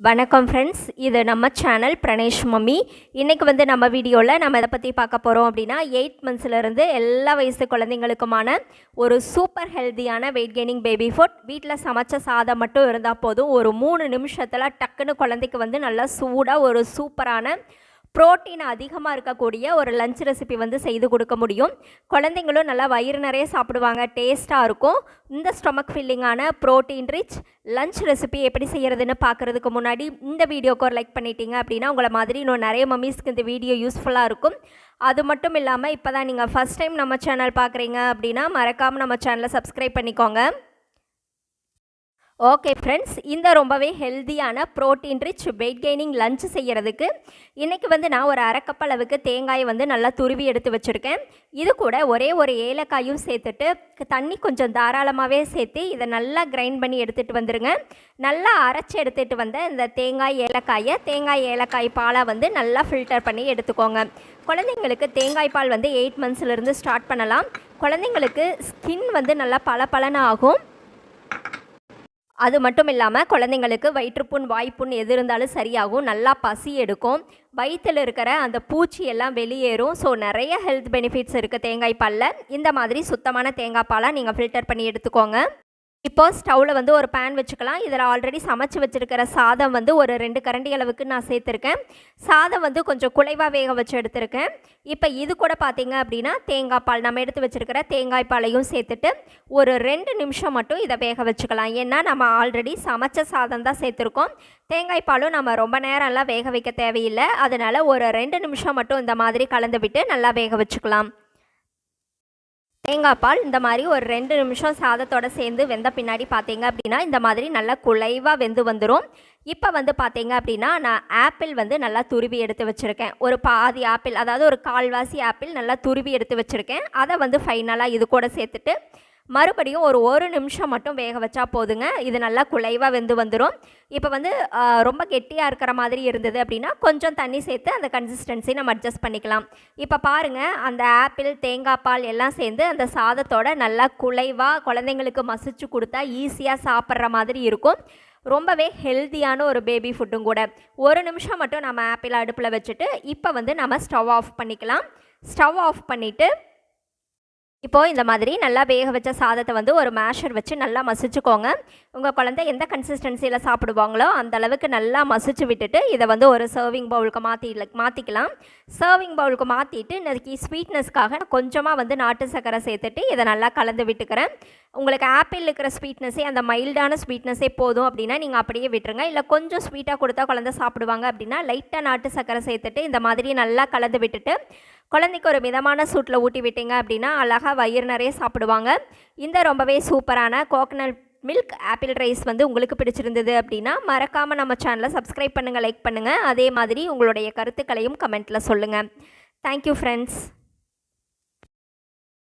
வணக்கம் ஃப்ரெண்ட்ஸ் இது நம்ம சேனல் பிரணேஷ் மம்மி. இன்றைக்கி வந்து நம்ம வீடியோவில் நம்ம இதை பற்றி பார்க்க போகிறோம் அப்படின்னா எயிட் மந்த்ஸ்லேருந்து எல்லா வயசு குழந்தைங்களுக்குமான ஒரு சூப்பர் ஹெல்த்தியான வெயிட் கெய்னிங் பேபி ஃபுட் வீட்டில் சமைச்ச சாதம் மட்டும் இருந்தால் போதும். ஒரு மூணு நிமிஷத்தில் டக்குன்னு குழந்தைக்கு வந்து நல்லா சூடாக ஒரு சூப்பரான புரோட்டீன் அதிகமாக இருக்கக்கூடிய ஒரு லஞ்ச் ரெசிபி வந்து செய்து கொடுக்க முடியும். குழந்தைங்களும் நல்லா வயிறு நிறைய சாப்பிடுவாங்க டேஸ்ட்டாக இருக்கும். இந்த ஸ்டொமக் ஃபில்லிங்கான ப்ரோட்டீன் ரிச் லஞ்ச் ரெசிபி எப்படி செய்கிறதுன்னு பார்க்குறதுக்கு முன்னாடி இந்த வீடியோக்கு ஒரு லைக் பண்ணிட்டீங்க அப்படின்னா உங்களை மாதிரி இன்னும் நிறைய மம்மீஸ்க்கு இந்த வீடியோ யூஸ்ஃபுல்லாக இருக்கும். அது மட்டும் இல்லாமல் இப்போ தான் நீங்கள் ஃபஸ்ட் டைம் நம்ம சேனல் பார்க்குறீங்க அப்படின்னா மறக்காமல் நம்ம சேனலை சப்ஸ்கிரைப் பண்ணிக்கோங்க. ஓகே ஃப்ரெண்ட்ஸ் இந்த ரொம்பவே ஹெல்த்தியான protein rich weight gaining lunch செய்கிறதுக்கு இன்றைக்கி வந்து நான் ஒரு அரை அளவுக்கு தேங்காயை வந்து நல்லா துருவி எடுத்து வச்சுருக்கேன். இது கூட ஒரே ஒரு ஏலக்காயும் சேர்த்துட்டு தண்ணி கொஞ்சம் தாராளமாகவே சேர்த்து இதை நல்லா கிரைண்ட் பண்ணி எடுத்துகிட்டு வந்துடுங்க நல்லா அரைச்சி எடுத்துகிட்டு வந்த இந்த தேங்காய் ஏலக்காயை தேங்காய் ஏலக்காய் பாலை வந்து நல்லா ஃபில்டர் பண்ணி எடுத்துக்கோங்க. குழந்தைங்களுக்கு தேங்காய் பால் வந்து எயிட் மந்த்ஸ்லேருந்து ஸ்டார்ட் பண்ணலாம். குழந்தைங்களுக்கு ஸ்கின் வந்து நல்லா பல ஆகும். அது மட்டும் இல்லாமல் குழந்தைங்களுக்கு வயிற்றுப்புண் வாய்ப்புண் எது இருந்தாலும் சரியாகும். நல்லா பசி எடுக்கும். வயிற்றில் இருக்கிற அந்த பூச்சி எல்லாம் வெளியேறும். ஸோ நிறைய ஹெல்த் பெனிஃபிட்ஸ் இருக்குது தேங்காய் பாலில். இந்த மாதிரி சுத்தமான தேங்காய் பாலாக நீங்கள் ஃபில்டர் பண்ணி எடுத்துக்கோங்க. இப்போ ஸ்டவ்வில் வந்து ஒரு பேன் வச்சுக்கலாம். இதில் ஆல்ரெடி சமைச்சு வச்சுருக்கிற சாதம் வந்து ஒரு ரெண்டு கரண்டி அளவுக்கு நான் சேர்த்துருக்கேன். சாதம் வந்து கொஞ்சம் குலைவாக வேக வச்சு எடுத்திருக்கேன். இப்போ இது கூட பார்த்திங்க அப்படின்னா தேங்காய் பால் நம்ம எடுத்து வச்சுருக்கிற தேங்காய் பாலையும் சேர்த்துட்டு ஒரு ரெண்டு நிமிஷம் மட்டும் இதை வேக வச்சுக்கலாம். ஏன்னா நம்ம ஆல்ரெடி சமைச்ச சாதம் தான் சேர்த்துருக்கோம். தேங்காய் பாலும் நம்ம ரொம்ப நேரம்லாம் வேக வைக்க தேவையில்லை. அதனால் ஒரு ரெண்டு நிமிஷம் மட்டும் இந்த மாதிரி கலந்து விட்டு நல்லா வேக வச்சுக்கலாம். தேங்காய் பால் இந்த மாதிரி ஒரு ரெண்டு நிமிஷம் சாதத்தோடு சேர்ந்து வெந்த பின்னாடி பார்த்தீங்க அப்படின்னா இந்த மாதிரி நல்லா குலைவாக வெந்து வந்துடும் இப்போ வந்து பார்த்தீங்க அப்படின்னா நான் ஆப்பிள் வந்து நல்லா துருவி எடுத்து வச்சுருக்கேன். ஒரு பாதி ஆப்பிள் அதாவது ஒரு கால்வாசி ஆப்பிள் நல்லா துருவி எடுத்து வச்சுருக்கேன். அதை வந்து ஃபைனலாக இது கூட சேர்த்துட்டு மறுபடியும் ஒரு ஒரு நிமிஷம் மட்டும் வேக வச்சா போதுங்க. இது நல்லா குலைவாக வெந்து வந்துடும் இப்போ வந்து ரொம்ப கெட்டியாக இருக்கிற மாதிரி இருந்தது அப்படின்னா கொஞ்சம் தண்ணி சேர்த்து அந்த கன்சிஸ்டன்சி நம்ம அட்ஜஸ்ட் பண்ணிக்கலாம். இப்போ பாருங்கள் அந்த ஆப்பிள் தேங்காய் பால் எல்லாம் சேர்ந்து அந்த சாதத்தோட நல்லா குலைவாக குழந்தைங்களுக்கு மசிச்சு கொடுத்தா ஈஸியாக சாப்பிட்ற மாதிரி இருக்கும். ரொம்பவே ஹெல்த்தியான ஒரு பேபி ஃபுட்டும் கூட. ஒரு நிமிஷம் மட்டும் நம்ம ஆப்பிள் அடுப்பில் வச்சுட்டு இப்போ வந்து நம்ம ஸ்டவ் ஆஃப் பண்ணிக்கலாம். ஸ்டவ் ஆஃப் பண்ணிவிட்டு இப்போது இந்த மாதிரி நல்லா வேக வச்ச சாதத்தை வந்து ஒரு மேஷர் வச்சு நல்லா மசிச்சுக்கோங்க. உங்கள் குழந்தை எந்த கன்சிஸ்டன்சியில் சாப்பிடுவாங்களோ அந்த அளவுக்கு நல்லா மசிச்சு விட்டுட்டு இதை வந்து ஒரு சர்விங் பவுலுக்கு மாற்றி மாற்றிக்கலாம் சர்விங் பவுலுக்கு மாற்றிட்டு இன்றைக்கி ஸ்வீட்னஸ்க்காக கொஞ்சமாக வந்து நாட்டு சக்கரை சேர்த்துட்டு இதை நல்லா கலந்து விட்டுக்கிறேன். உங்களுக்கு ஆப்பிள் இருக்கிற ஸ்வீட்னஸே அந்த மைல்டான ஸ்வீட்னஸே போதும் அப்படின்னா நீங்கள் அப்படியே விட்டுருங்க. இல்லை கொஞ்சம் ஸ்வீட்டாக கொடுத்தா குழந்தை சாப்பிடுவாங்க அப்படின்னா லைட்டாக நாட்டு சக்கரை சேர்த்துட்டு இந்த மாதிரி நல்லா கலந்து விட்டுட்டு குழந்தைக்கு ஒரு மிதமான சூட்டில் ஊட்டி விட்டீங்க அப்படின்னா அழகாக வயிறு நிறைய சாப்பிடுவாங்க. இந்த ரொம்பவே சூப்பரான கோகனட் மில்க் ஆப்பிள் ரைஸ் வந்து உங்களுக்கு பிடிச்சிருந்தது அப்படின்னா மறக்காமல் நம்ம சேனலை சப்ஸ்கிரைப் பண்ணுங்கள் லைக் பண்ணுங்கள் அதே மாதிரி உங்களுடைய கருத்துக்களையும் கமெண்ட்டில் சொல்லுங்கள் தேங்க்யூ ஃப்ரெண்ட்ஸ்